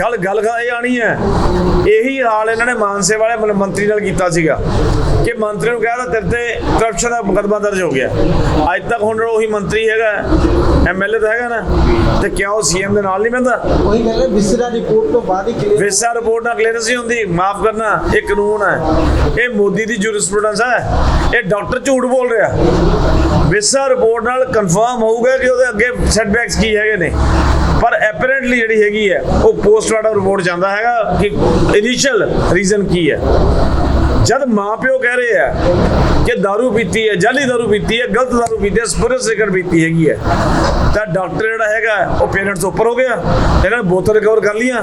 ਗੱਲ ਗੱਲ ਗੱਲ ਇਹ ਆਣੀ ਹੈ। ਇਹੀ ਹਾਲ ਇਹਨਾਂ ਨੇ ਮਾਨਸੇ ਵਾਲੇ ਮੰਤਰੀ ਨਾਲ ਕੀਤਾ ਸੀਗਾ। ਕਿ ਮੰਤਰੀ ਨੂੰ ਕਹਿਆ ਤੇਰੇ ਤੇ ਕਰਪਸ਼ਨ ਦਾ ਮੁਕੱਦਮਾ ਦਰਜ ਹੋ ਗਿਆ। ਅੱਜ ਤੱਕ ਹੁਣ ਉਹੀ ਮੰਤਰੀ ਹੈਗਾ ਐਮਐਲਏ ਤਾਂ ਹੈਗਾ ਨਾ। ਤੇ ਕਿਆ ਉਹ ਸੀਐਮ ਦੇ ਨਾਲ ਨਹੀਂ ਬੰਦਾ ਉਹੀ ਕਹਿੰਦੇ ਵਿਸਰਾ ਰਿਪੋਰਟ ਤੋਂ ਬਾਅਦ ਹੀ ਕਲੀਅਰ ਵਿਸਾ ਰਿਪੋਰਟ ਨਾਲ ਕਲੀਅਰੈਂਸ ਨਹੀਂ ਹੁੰਦੀ। ਮਾਫ ਕਰਨਾ ਇਹ ਕਾਨੂੰਨ ਹੈ। ਇਹ ਮੋਦੀ ਦੀ ਜੁਰਿਸਪ੍ਰੂਡੈਂਸ ਹੈ। ਇਹ ਡਾਕਟਰ ਝੂਠ ਬੋਲ ਰਿਹਾ। ਵਿਸਾ ਰਿਪੋਰਟ ਨਾਲ ਕਨਫਰਮ ਹੋਊਗਾ ਕਿ ਉਹਦੇ ਅੱਗੇ ਸੈਟਬੈਕਸ ਕੀ ਹੈਗੇ ਨੇ। ਪਰ ਐਪਰੈਂਟਲੀ ਜਿਹੜੀ ਹੈਗੀ ਹੈ ਉਹ ਪੋਸਟਮਾਰਟਮ ਰਿਪੋਰਟ ਜਾਂਦਾ ਹੈਗਾ ਕਿ ਇਨੀਸ਼ੀਅਲ ਰੀਜ਼ਨ ਕੀ ਹੈ ਜਦ ਮਾਪਿਓ ਕਹਿ ਰਹੇ ਆ ਕਿ दारू ਪੀਤੀ ਹੈ ਜਾਲੀ दारू ਪੀਤੀ ਹੈ ਗਲਤ दारू ਪੀਤੀ ਹੈ ਸਪੁਰਸ ਸਿਗਰ ਪੀਤੀ ਹੈਗੀ ਹੈ ਤਾਂ ਡਾਕਟਰ ਜਿਹੜਾ ਹੈਗਾ ਉਹ ਪੇਰੈਂਟਸ ਤੋਂ ਉੱਪਰ ਹੋ ਗਿਆ ਇਹਨਾਂ ਨੇ ਬੋਤਲ ਰਿਕਵਰ ਕਰ ਲੀਆਂ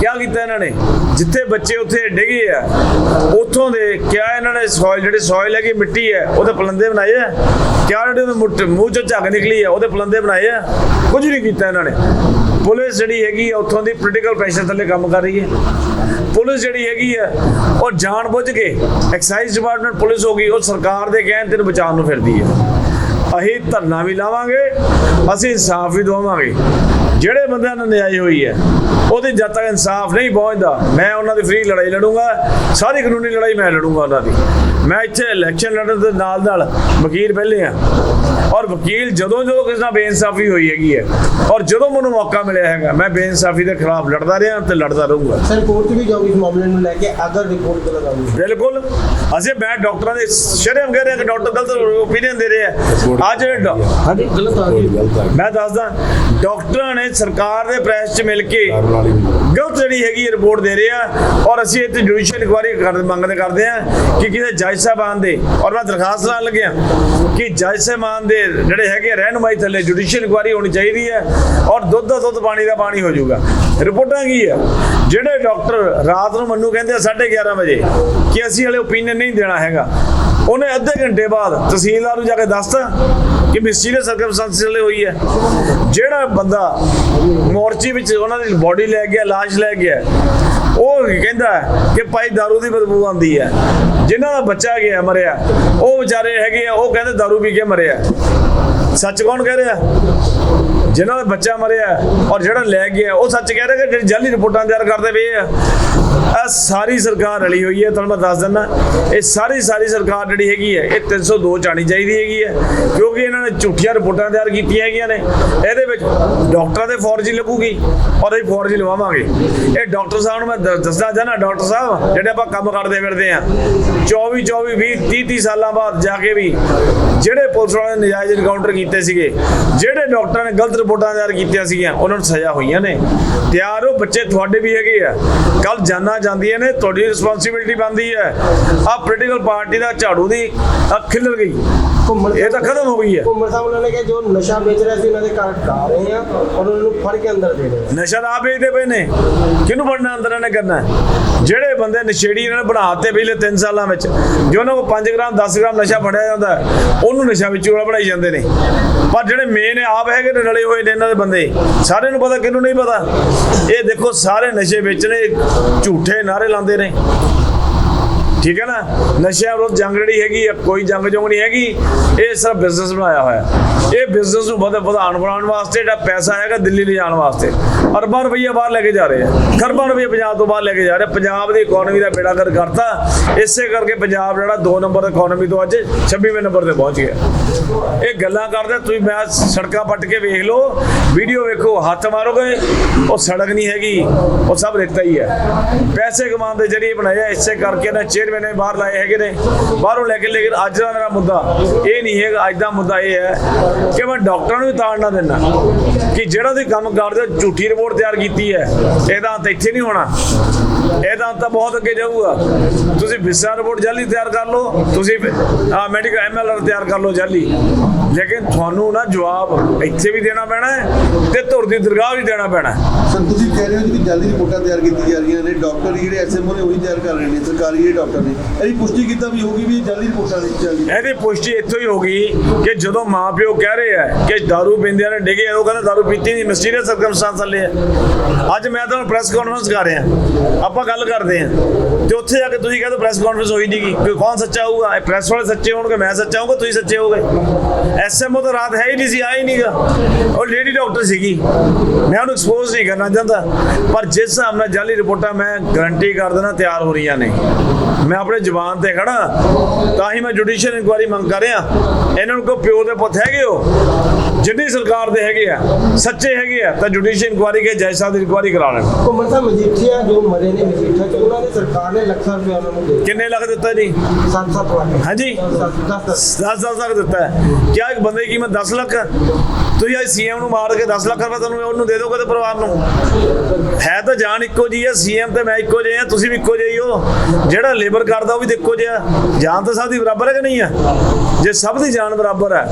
ਕਿਆ ਕੀਤਾ ਇਹਨਾਂ ਨੇ? ਜਿੱਥੇ ਬੱਚੇ ਉੱਥੇ ਡਿੱਗੇ ਆ? ਉੱਥੋਂ ਦੇ ਕਿਆ ਇਹਨਾਂ ਨੇ ਸੋਇਲ ਜਿਹੜੇ ਸੋਇਲ ਹੈਗੀ, ਮਿੱਟੀ ਹੈ ਉਹਦੇ ਪਲੰਦੇ ਬਣਾਏ ਆ। ਕਿਆ ਜਿਹੜੇ ਉਹਦੇ ਮੁੱਠ- ਮੂੰਹ ਚੋਂ ਝੱਗ ਨਿਕਲੀ ਆ, ਉਹਦੇ ਪਲੰਦੇ ਬਣਾਏ ਆ। ਕੁਝ ਨਹੀਂ ਕੀਤਾ ਇਹਨਾਂ ਨੇ। ਪੁਲਿਸ ਜਿਹੜੀ ਹੈਗੀ ਆ, ਉੱਥੋਂ ਦੀ ਪੋਲੀਟੀਕਲ ਪ੍ਰੈਸ਼ਰ ਥੱਲੇ ਕੰਮ ਕਰ ਰਹੀ ਹੈ। ਪੁਲਿਸ ਜਿਹੜੀ ਹੈਗੀ ਆ, ਉਹ ਜਾਣ ਬੁੱਝ ਕੇ ਐਕਸਾਈਜ਼ ਡਿਪਾਰਟਮੈਂਟ ਪੁਲਿਸ ਹੋ ਗਈ, ਉਹ ਸਰਕਾਰ ਦੇ ਕਹਿਣ ਤੇ ਬਚਾਉਣ ਨੂੰ ਫਿਰਦੀ ਹੈ। ਅਸੀਂ ਧਰਨਾ ਵੀ ਲਾਵਾਂਗੇ, ਅਸੀਂ ਇਨਸਾਫ ਵੀ ਦਵਾਵਾਂਗੇ ਜਿਹੜੇ ਬੰਦਿਆਂ ਨਾਲ ਨਿਆਈ ਹੋਈ ਹੈ, ਉਹਦੇ ਜਦ ਤੱਕ ਇਨਸਾਫ ਨਹੀਂ ਪਹੁੰਚਦਾ, ਮੈਂ ਉਹਨਾਂ ਦੀ ਫ੍ਰੀ ਲੜਾਈ ਲੜੂੰਗਾ, ਸਾਰੀ ਕਾਨੂੰਨੀ ਲੜਾਈ ਮੈਂ ਲੜੂੰਗਾ ਉਹਨਾਂ ਦੀ। ਮੈਂ ਇੱਥੇ ਇਲੈਕਸ਼ਨ ਲੜਨ ਦੇ ਨਾਲ ਨਾਲ ਵਕੀਲ ਪਹਿਲੇ ਆ। ਔਰ ਵਕੀਲ ਜਦੋਂ ਜਦੋਂ ਕਿਸੇ ਨਾਲ ਬੇਇਨਸਾਫੀ ਹੋਈ ਹੈਗੀ ਹੈ ਔਰ ਜਦੋਂ ਮੈਨੂੰ ਮੌਕਾ ਮਿਲਿਆ ਹੈਗਾ ਮੈਂ ਬੇਇਨਸਾਫੀ ਦੇ ਖਿਲਾਫ ਲੜਦਾ ਰਿਹਾ ਤੇ ਲੜਦਾ ਰਹੂੰਗਾ। ਸਰ ਕੋਰਟ ਵੀ ਜਾਓਗੇ ਇਸ ਮਾਮਲੇ ਨੂੰ ਲੈ ਕੇ ਅਗਰ ਰਿਪੋਰਟ ਗਲਤ ਆਉਂਦੀ ਬਿਲਕੁਲ। ਅਸੀਂ ਮੈਂ ਡਾਕਟਰਾਂ ਦੇ ਸ਼ਰਮ ਕਹਿ ਰਿਹਾ ਕਿ ਡਾਕਟਰ ਗਲਤ ਓਪੀਨੀਅਨ ਦੇ ਰਹੇ ਆ ਅੱਜ ਹਾਂਜੀ ਗਲਤ ਆ ਗਈ। ਮੈਂ ਦੱਸਦਾ ਡਾਕਟਰਾਂ ਨੇ ਸਰਕਾਰ ਦੇ ਪ੍ਰੈਸ 'ਚ ਮਿਲ ਕੇ ਗਲਤ ਜਿਹੜੀ ਹੈਗੀ ਰਿਪੋਰਟ ਦੇ ਰਹੇ ਆ ਔਰ ਅਸੀਂ ਇੱਥੇ ਜੁਡੀਸ਼ੀਅਲ ਇਨਕੁਆਇਰੀ ਕਰ ਮੰਗਦੇ ਕਰਦੇ ਆ ਕਿ ਕਿਸੇ ਜੱਜ ਸਾਹਿਬਾਨ ਦੇ ਔਰ ਮੈਂ ਦਰਖਾਸਤ ਲਾਉਣ ਲੱਗਿਆ ਕਿ ਜੱਜ ਸਾਹਿਬਾਨ ਦੇ ਜਿਹੜੇ ਹੈਗੇ ਰਹਿਨੁਮਾਈ ਥੱਲੇ ਜੁਡੀਸ਼ੀਅਲ ਇਨਕੁਆਇਰੀ ਹੋਣੀ ਚਾਹੀਦੀ ਹੈ ਔਰ ਦੁੱਧ ਦਾ ਦੁੱਧ ਪਾਣੀ ਦਾ ਪਾਣੀ ਹੋ ਜਾਊਗਾ। ਰਿਪੋਰਟਾਂ ਕੀ ਆ? ਜਿਹੜੇ ਡਾਕਟਰ ਰਾਤ ਨੂੰ ਮੈਨੂੰ ਕਹਿੰਦੇ ਆ 11:30 ਵਜੇ ਕਿ ਅਸੀਂ ਹਲੇ ਓਪੀਨੀਅਨ ਨਹੀਂ ਦੇਣਾ ਹੈਗਾ। ਉਹਨੇ ਅੱਧੇ ਘੰਟੇ ਬਾਅਦ ਤਹਿਸੀਲਦਾਰ ਨੂੰ ਜਾ ਕੇ ਦੱਸਤਾ ਕਿ ਮਿਸਟੀਰੀਅਸ ਸਰਕਮਸਟੈਂਸਿਸ ਲਈ ਹੋਈ ਹੈ। ਜਿਹੜਾ ਬੰਦਾ ਮੋਰਚੀ ਵਿੱਚ ਉਹਨਾਂ ਦੀ ਬੋਡੀ ਲੈ ਗਿਆ ਲਾਸ਼ ਲੈ ਗਿਆ ਉਹ ਕਹਿੰਦਾ ਕਿ ਭਾਈ दारू ਦੀ ਬਦਬੂ ਆਉਂਦੀ ਹੈ ਜਿਨ੍ਹਾਂ ਦਾ ਬੱਚਾ ਗਿਆ ਮਰਿਆ ਉਹ ਵਿਚਾਰੇ ਹੈਗੇ ਆ ਉਹ ਕਹਿੰਦੇ दारू ਪੀ ਕੇ ਮਰਿਆ ਸੱਚ ਕੌਣ ਕਹਿ ਰਿਹਾ ਜਿਨ੍ਹਾਂ ਦਾ ਬੱਚਾ ਮਰਿਆ ਔਰ ਜਿਹੜਾ ਲੈ ਗਿਆ ਉਹ ਸੱਚ ਕਹਿ ਰਿਹਾ ਕਿ ਜਿਹੜੀ ਜਾਲੀ ਰਿਪੋਰਟਾਂ ਤਿਆਰ ਕਰਦੇ ਪਏ ਆ। ਇਹ ਸਾਰੀ ਸਰਕਾਰ ਰਲੀ ਹੋਈ ਹੈ, ਤੁਹਾਨੂੰ ਮੈਂ ਦੱਸ ਦਿੰਦਾ। ਇਹ ਸਾਰੀ ਸਾਰੀ ਸਰਕਾਰ ਜਿਹੜੀ ਹੈਗੀ ਹੈ, ਇਹ 302 ਚਾਣੀ ਚਾਹੀਦੀ ਹੈਗੀ ਹੈ, ਕਿਉਂਕਿ ਇਹਨਾਂ ਨੇ ਝੂਠੀਆਂ ਰਿਪੋਰਟਾਂ ਤਿਆਰ ਕੀਤੀਆਂ ਹੈਗੀਆਂ ਨੇ। ਇਹਦੇ ਵਿੱਚ ਡਾਕਟਰਾਂ ਦੇ ਫੌਰਜੀ ਲੱਗੂਗੀ ਔਰ ਇਹ ਫੌਰਜੀ ਲਵਾਵਾਂਗੇ। ਇਹ ਡਾਕਟਰ ਸਾਹਿਬ ਨੂੰ ਮੈਂ ਦ- ਦੱਸਣਾ ਚਾਹਨਾ ਡਾਕਟਰ ਸਾਹਿਬ, ਜਿਹੜੇ ਆਪਾਂ ਕੰਮ ਕਰਦੇ ਫਿਰਦੇ ਆ 24 24 20 30 30 ਸਾਲਾਂ ਬਾਅਦ ਜਾ ਕੇ ਵੀ ਜਿਹੜੇ ਪੁਲਿਸ ਵਾਲਿਆਂ ਨੇ ਨਜਾਇਜ਼ ਇਨਕਾਊਂਟਰ ਕੀਤੇ ਸੀਗੇ, ਜਿਹੜੇ ਡਾਕਟਰਾਂ ਨੇ ਗਲਤ ਰਿਪੋਰਟਾਂ ਤਿਆਰ ਕੀਤੀਆਂ ਸੀਗੀਆਂ ਉਹਨਾਂ ਨੂੰ ਸਜ਼ਾ ਹੋਈਆਂ ਨੇ। ਤਿਆਰ ਹੋ ਬੱਚੇ ਤੁਹਾਡੇ ਵੀ ਹੈਗੇ ਆ। ਕੱਲ ਜਾਨਾਂ ਜਾਂਦੀਆਂ ਨੇ ਤੁਹਾਡੀ ਰਿਸਪੌਂਸਿਬਿਲਟੀ ਬਣਦੀ ਹੈ। ਆ ਪੋਲੀਟੀਕਲ ਪਾਰਟੀ ਦਾ ਝਾੜੂ ਦੀ ਅੱਖ ਖਿਲਰ ਗਈ। ਇਹ ਤਾਂ ਖਤਮ ਹੋ ਗਈ ਹੈ। ਘੁੰਮਣ ਸਾਹਿਬ ਉਹਨਾਂ ਨੇ ਕਿਹਾ ਜੋ ਨਸ਼ਾ ਵੇਚ ਰਿਹਾ ਸੀ ਉਹਨਾਂ ਦੇ ਘਰ ਢਾ ਰਹੇ ਆ ਔਰ ਉਹਨਾਂ ਨੂੰ ਫੜ ਕੇ ਅੰਦਰ ਦੇ ਰਹੇ ਨਸ਼ਾ ਆਪ ਵੇਚਦੇ ਪਏ ਨੇ। ਕਿਹਨੂੰ ਫੜਨਾ ਅੰਦਰ ਇਹਨੇ ਕਰਨਾ? ਜਿਹੜੇ ਬੰਦੇ ਨਸ਼ੇੜੀ ਇਹਨਾਂ ਨੇ ਬਣਾਤੇ ਪਿਛਲੇ 3 ਸਾਲਾਂ ਵਿੱਚ, ਜੇ ਉਹਨਾਂ ਕੋਲ 5 ਗ੍ਰਾਮ 10 ਗ੍ਰਾਮ ਨਸ਼ਾ ਫੜਿਆ ਜਾਂਦਾ, ਉਹਨੂੰ ਨਸ਼ਾ ਵਿੱਚੋਂ ਵਾਲਾ ਬਣਾਈ ਜਾਂਦੇ ਨੇ। ਪਰ ਜਿਹੜੇ ਮੇਨ ਆਪ ਹੈਗੇ ਨੇ, ਰਲੇ ਹੋਏ ਨੇ ਇਹਨਾਂ ਦੇ ਬੰਦੇ, ਸਾਰਿਆਂ ਨੂੰ ਪਤਾ, ਕਿਹਨੂੰ ਨਹੀਂ ਪਤਾ? ਇਹ ਦੇਖੋ, ਸਾਰੇ ਨਸ਼ੇ ਵੇਚਣੇ ਝੂਠੇ ਨਾਰੇ ਲਾਉਂਦੇ ਨੇ। ਠੀਕ ਹੈ ਨਾ? ਨਸ਼ਿਆਂ ਵਿਰੁੱਧ ਜੰਗ ਜਿਹੜੀ ਹੈਗੀ ਆ, ਕੋਈ ਜੰਗ ਜੋਗ ਨਹੀਂ ਹੈਗੀ। ਇਹ ਸਿਰਫ ਬਿਜ਼ਨਸ ਬਣਾਇਆ ਹੋਇਆ। ਇਹ ਬਿਜ਼ਨਸ ਨੂੰ ਵਧ ਵਧਾਉਣ ਬਣਾਉਣ ਵਾਸਤੇ ਜਿਹੜਾ ਪੈਸਾ ਹੈਗਾ, ਦਿੱਲੀ ਲੈ ਜਾਣ ਵਾਸਤੇ। ਅਰਬਾਂ ਰੁਪਈਆ ਬਾਹਰ ਲੈ ਕੇ ਜਾ ਰਹੇ ਆ। ਖਰਬਾਂ ਰੁਪਈਆ ਪੰਜਾਬ ਤੋਂ ਬਾਹਰ ਲੈ ਕੇ ਜਾ ਰਹੇ ਪੰਜਾਬ ਦੀ ਇਕਨੋਮੀ ਦਾ ਬੇੜਾ ਕਰ ਕਰਤਾ। ਇਸੇ ਕਰਕੇ ਪੰਜਾਬ ਜਿਹੜਾ 2 ਨੰਬਰ ਇਕਨੋਮੀ ਤੋਂ ਅੱਜ 26ਵੇਂ ਨੰਬਰ ਤੇ ਪਹੁੰਚ ਗਿਆ। ਇਹ ਗੱਲਾਂ ਕਰਦੇ, ਤੁਸੀਂ ਮੈਂ ਸੜਕਾਂ ਪੱਟ ਕੇ ਵੇਖ ਲਓ। ਵੀਡੀਓ ਵੇਖੋ, ਹੱਥ ਮਾਰੋਗੇ ਉਹ ਸੜਕ ਨਹੀਂ ਹੈਗੀ। ਉਹ ਸਭ ਰੇਤਾ ਹੀ ਹੈ। ਪੈਸੇ ਕਮਾਉਣ ਦੇ ਜਰੀਏ ਬਣਾਇਆ। ਇਸੇ ਕਰਕੇ ਨਾ ਚੇਅਰਮੈਨ ਨੇ ਬਾਹਰ ਲਾਏ ਹੈਗੇ ਨੇ, ਬਾਹਰੋਂ ਲੈ ਕੇ, ਲੇਕਿਨ ਅੱਜ ਦਾ ਮੇਰਾ ਮੁੱਦਾ, ਇਹ ਨਹੀਂ ਹੈਗਾ, ਅੱਜ ਦਾ ਮੁੱਦਾ ਇਹ ਹੈ ਕਿ ਮੈਂ ਡਾਕਟਰਾਂ ਨੂੰ ਵੀ ਤਾੜਨਾ ਦਿੰਦਾ, ਕਿ ਜਿਹੜਾ ਤੁਸੀਂ ਕੰਮ ਕਰਦੇ ਝੂਠੀ ਰਿਪੋਰਟ ਤਿਆਰ ਕੀਤੀ ਹੈ, ਇਹਦਾ ਅੰਤ ਇੱਥੇ ਨਹੀਂ ਹੋਣਾ। ਇਹਦਾ ਅੰਤ ਤਾਂ ਬਹੁਤ ਅੱਗੇ ਜਾਊਗਾ ਤੁਸੀਂ ਵਿਸਾ ਰਿਪੋਰਟ ਜਾਲੀ ਤਿਆਰ ਕਰ ਲਓ ਤੁਸੀਂ ਮੈਡੀਕਲ ਐਮਐਲਆਰ ਤਿਆਰ ਕਰ ਲਓ ਜਾਲੀ ਲੇਕਿਨ ਤੁਹਾਨੂੰ ਨਾ ਜਵਾਬ ਇੱਥੇ ਵੀ ਦੇਣਾ ਪੈਣਾ ਹੈ ਤੇ ਧੁਰ ਦੀ ਦਰਗਾਹ ਵੀ ਦੇਣਾ ਪੈਣਾ ਹੈ ਸਰ ਤੁਸੀਂ ਕਹਿ ਰਹੇ ਹੋ ਜੀ ਕਿ ਜਲਦੀ ਰਿਪੋਰਟਾਂ ਤਿਆਰ ਕੀਤੀ ਜਾ ਰਹੀਆਂ ਨੇ ਡਾਕਟਰ ਜਿਹੜੇ ਐਸਐਮਓ ਨੇ ਉਹੀ ਤਿਆਰ ਕਰ ਰਹੇ ਨੇ ਸਰਕਾਰੀ ਜਿਹੜੇ ਡਾਕਟਰ ਨੇ ਇਹਦੀ ਪੁਸ਼ਟੀ ਕੀਤਾ ਵੀ ਹੋਊਗੀ ਵੀ ਇਹ ਜਲਦੀ ਰਿਪੋਰਟਾਂ ਨਹੀਂ ਚੱਲਦੀ ਇਹਦੀ ਪੁਸ਼ਟੀ ਇੱਥੋਂ ਹੀ ਹੋ ਗਈ ਕਿ ਜਦੋਂ ਮਾਪਿਓ ਕਹਿ ਰਹੇ ਆ ਕਿ दारू ਪੀਂਦਿਆਂ ਨੇ ਡਿੱਗੇ ਆ, ਉਹ ਕਹਿੰਦੇ दारू ਪੀਤੀ ਨਹੀਂ ਮਿਸਟੀਰੀਅਸ ਸਰਕਮਸਟੈਂਸ ਥੱਲੇ ਆ ਅੱਜ ਮੈਂ ਤੁਹਾਨੂੰ ਪ੍ਰੈਸ ਕਾਨਫਰੰਸ ਕਰ ਰਿਹਾ ਆਪਾਂ ਗੱਲ ਕਰਦੇ ਆ। ਤੇ ਉੱਥੇ ਜਾ ਕੇ ਤੁਸੀਂ ਕਹਿੰਦੇ ਪ੍ਰੈਸ ਕਾਨਫਰੰਸ ਹੋਈ ਨਹੀਂ ਕਿ ਕੌਣ ਸੱਚਾ ਹੋਊਗਾ? ਇਹ ਪ੍ਰੈਸ ਵਾਲੇ ਸੱਚੇ ਹੋਣਗੇ, ਮੈਂ ਸੱਚਾ ਹੋਊਗਾ, ਤੁਸੀਂ ਸੱਚੇ ਹੋਗੇ ਐਸਐਮਓ ਤਾਂ ਰਾਤ ਹੈ ਹੀ ਨਹੀਂ ਸੀ, ਆਇਆ ਹੀ ਨਹੀਂਗਾ। ਉਹ ਲੇਡੀ ਡਾਕਟਰ ਸੀਗੀ। ਮੈਂ ਉਹਨੂੰ ਐਕਸਪੋਜ਼ ਨਹੀਂ ਕਰਨਾ ਚਾਹੁੰਦਾ। ਪਰ ਜਿਸ ਹਿਸਾਬ ਨਾਲ ਜਾਲੀ ਰਿਪੋਰਟਾਂ ਮੈਂ ਗਾਰੰਟੀ ਕਰ ਦੇਣਾ ਤਿਆਰ ਹੋ ਰਹੀਆਂ ਨੇ। ਮੈਂ ਆਪਣੇ ਜਬਾਨ ਤੇ ਖੜਾ। ਤਾਂ ਹੀ ਮੈਂ ਜੁਡੀਸ਼ੀਅਲ ਇਨਕੁਆਇਰੀ ਮੰਗ ਕਰ ਰਿਹਾ। ਇਹਨਾਂ ਨੂੰ ਕੋ ਪਿਓ ਦੇ ਪੁੱਤ ਹੈਗੇ ਹੋ? ਜਿੰਨੀ ਸਰਕਾਰ ਦੇ ਹੈਗੇ ਆ ਸੱਚੇ ਹੈਗੇ ਆ ਤਾਂ ਜੁਡੀਸ਼ੀਅਲ ਇਨਕੁਆਇਰੀ ਕੇ ਜੱਜ ਸਾਹਿਬ ਦੀ ਇਨਕੁਆਇਰੀ ਕਰਾ ਲੈਣ। ਘੁੰਮਣ ਸਾਹਿਬ ਮਜੀਠੀਆ ਜੋ ਮਰੇ ਨੇ ਮਜੀਠਾ ਚ ਉਹਨਾਂ ਨੇ ਸਰਕਾਰ ਨੇ ਲੱਖਾਂ ਰੁਪਏ ਉਹਨਾਂ ਨੂੰ ਦੇ ਕਿੰਨੇ ਲੱਖ ਦਿੱਤਾ ਜੀ? 7-7 ਲੱਖ। ਹਾਂਜੀ। 10 10 10 ਲੱਖ। ਦਿੱਤਾ। ਕਿਆ ਇੱਕ ਬੰਦੇ ਦੀ ਕੀਮਤ 10 ਲੱਖ? ਤੁਸੀਂ ਅੱਜ ਸੀਐਮ ਨੂੰ ਮਾਰ ਕੇ 10 ਲੱਖ ਰੁਪਏ ਤੁਹਾਨੂੰ ਉਹਨੂੰ ਦੇ ਦੋਗੇ ਤੇ ਪਰਿਵਾਰ ਨੂੰ? ਹੈ ਤਾਂ ਜਾਨ ਇੱਕੋ ਜੀ ਹੈ ਸੀਐਮ ਤੇ ਮੈਂ ਇੱਕੋ ਜਿਹੇ ਆ ਤੁਸੀਂ ਵੀ ਇੱਕੋ ਜਿਹੇ ਹੀ ਹੋ। ਜਿਹੜਾ ਲੇਬਰ ਕਰਦਾ ਉਹ ਵੀ ਇੱਕੋ ਜਿਹਾ। ਜਾਨ ਤਾਂ ਸਭ ਦੀ ਬਰਾਬਰ ਹੈ ਕਿ ਨਹੀਂ ਹੈ ਜੇ ਸਭ ਦੀ ਜਾਨ ਬਰਾਬਰ ਹੈ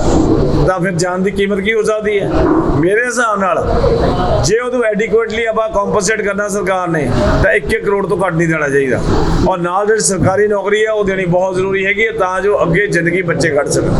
ਤਾਂ ਫਿਰ ਜਾਨ ਦੀ ਕੀਮਤ ਕੀ ਹੋ ਸਕਦੀ ਹੈ? ਮੇਰੇ ਹਿਸਾਬ ਨਾਲ, ਜੇ ਉਹਨੂੰ ਐਡਿਕੁਏਟਲੀ ਆਪਾਂ ਕੰਪਨਸੇਟ ਕਰਨਾ ਸਰਕਾਰ ਨੇ, ਤਾਂ 1 ਕਰੋੜ ਤੋਂ ਘੱਟ ਨਹੀਂ ਦੇਣਾ ਚਾਹੀਦਾ। ਔਰ ਨਾਲ ਜਿਹੜੀ ਸਰਕਾਰੀ ਨੌਕਰੀ ਹੈ, ਉਹ ਦੇਣੀ ਬਹੁਤ ਜ਼ਰੂਰੀ ਹੈਗੀ ਹੈ, ਤਾਂ ਜੋ ਅੱਗੇ ਜ਼ਿੰਦਗੀ ਬੱਚੇ ਕੱਢ ਸਕਣ।